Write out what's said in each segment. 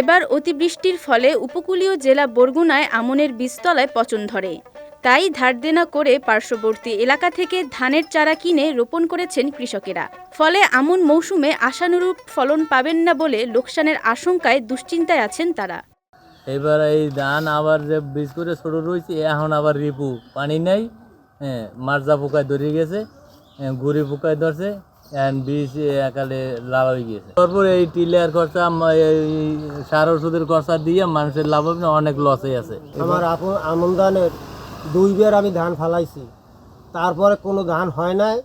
এবার অতিবৃষ্টির ফলে উপকূলীয় জেলা বরগুনায় আমনের বীজতলায় পচন ধরে। তাই ধার দেনা করে পার্শ্ববর্তী এলাকা থেকে ধানের চারা কিনে রোপণ করেছেন কৃষকেরা। ফলে আমন মৌসুমে আশানুরূপ ফলন পাবেন না বলে লোকসানের আশঙ্কায় দুশ্চিন্তায় আছেন তারা। এবার এই ধান আবার যে বীজ করে ছোট রয়েছে এখন আবার রিপু পানি নেই। হ্যাঁ মার্জা পোকায় ধরে গেছে হ্যাঁ, গুড়ি পোকায় ধরছে। বীজ একালে লাভ হয়ে গেছে তারপর এই টিলার খরচা এই সার ওষুধের খরচা দিয়ে মানুষের লাভ হবে না অনেক লসে আছে। আমার ধানের দুইবার আমি ধান ফালাইছি। তারপরে কোনো ধান হয় নাই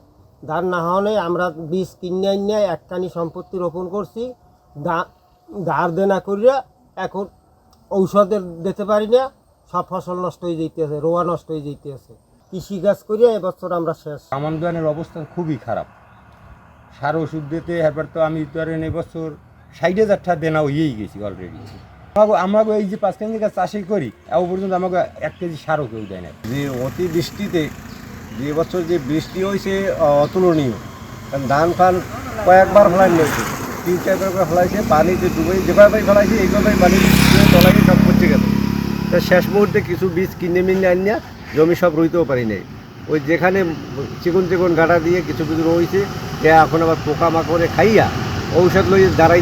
ধান না হওয়া আমরা বীজ কিনে নিয়ে একখানি সম্পত্তি রোপণ করছি। দা- ধার দেনা করিয়া এখন ঔষধের দিতে পারি না সব ফসল নষ্ট হয়ে যেতেছে রোয়া নষ্ট হয়ে যেতেছে কৃষিকাজ করিয়া এবছর আমরা শেষ। আমন্দানের অবস্থা খুবই খারাপ। সার ওষুধ দিতে, এবার তো আমি তো ধরেন এবছর ষাট হাজার টাকা দেনা হয়েই গেছি অলরেডি আমাকে আমাকে এই যে পাঁচ কেজি চাষই করি, এও পর্যন্ত আমাকে এক কেজি সারও কেউ দেয় না যে অতিবৃষ্টিতে যে বছর যে বৃষ্টি হয়েছে অতুলনীয়। কারণ ধান ফান কয়েকবার ফেলাই নিয়েছে তিন চারবার করে ফেলাইছে পানিতে ডুবে যেভাবে ফেলাইছে এইভাবে পানি তলাকে সব পচে গেল তা শেষ মুহূর্তে কিছু বীজ কিনে মিনে আনিয়া জমি সব রইতেও পারি নাই। ওই যেখানে চিকন চিকন গাঁটা দিয়ে কিছু কিছু রয়েছে এখন আবার খাইয়া ঔষধ লই দাঁড়াই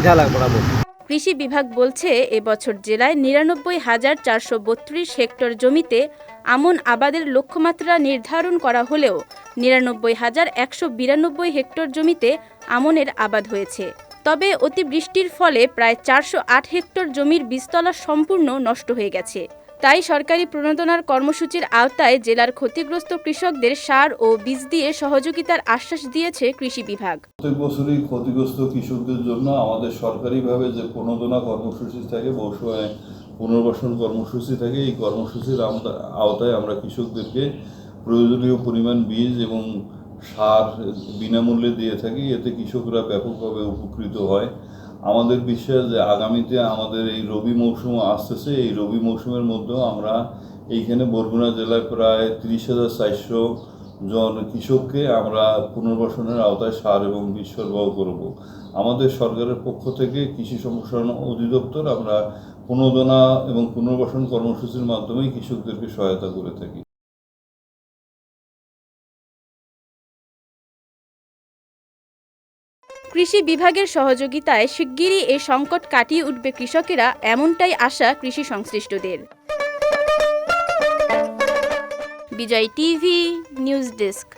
কৃষি বিভাগ বলছে, এবছর জেলায় নিরানব্বই হাজার চারশো বত্রিশ হেক্টর জমিতে আমন আবাদের লক্ষ্যমাত্রা নির্ধারণ করা হলেও নিরানব্বই হাজার একশো বিরানব্বই হেক্টর জমিতে আমনের আবাদ হয়েছে। তবে অতিবৃষ্টির ফলে প্রায় চারশো আট হেক্টর জমির বীজতলা সম্পূর্ণ নষ্ট হয়ে গেছে। তাই সরকারি প্রণোদনার কর্মসূচির আওতায় জেলার ক্ষতিগ্রস্ত কৃষকদের সার ও বীজ দিয়ে সহযোগিতার আশ্বাস দিয়েছে কৃষি বিভাগ। প্রত্যেক বছরই ক্ষতিগ্রস্ত কৃষকদের জন্য আমাদের সরকারিভাবে যে প্রণোদনা কর্মসূচি থাকে মৌসুমে পুনর্বাসন কর্মসূচি থাকে, এই কর্মসূচির আওতায় আমরা কৃষকদেরকে প্রয়োজনীয় পরিমাণ বীজ এবং সার বিনামূল্যে দিয়ে থাকি। এতে কৃষকরা ব্যাপকভাবে উপকৃত হয়। আমাদের বিশ্বাস যে আগামীতে আমাদের এই রবি মৌসুম আসতেছে, এই রবি মৌসুমের মধ্যেও আমরা এইখানে বরগুনা জেলায় প্রায় তিরিশ হাজার চারশো জন কৃষককে আমরা পুনর্বাসনের আওতায় সার এবং বীজ সরবরাহ করব। আমাদের সরকারের পক্ষ থেকে কৃষি সম্প্রসারণ অধিদপ্তর আমরা প্রণোদনা এবং পুনর্বাসন কর্মসূচির মাধ্যমেই কৃষকদেরকে সহায়তা করে থাকি। কৃষি বিভাগের সহযোগিতায় শিগগিরই এই সংকট কাটিয়ে উঠবে কৃষকেরা, এমনটাই আশা কৃষি সংশ্লিষ্টদের। Bijoy TV, news desk.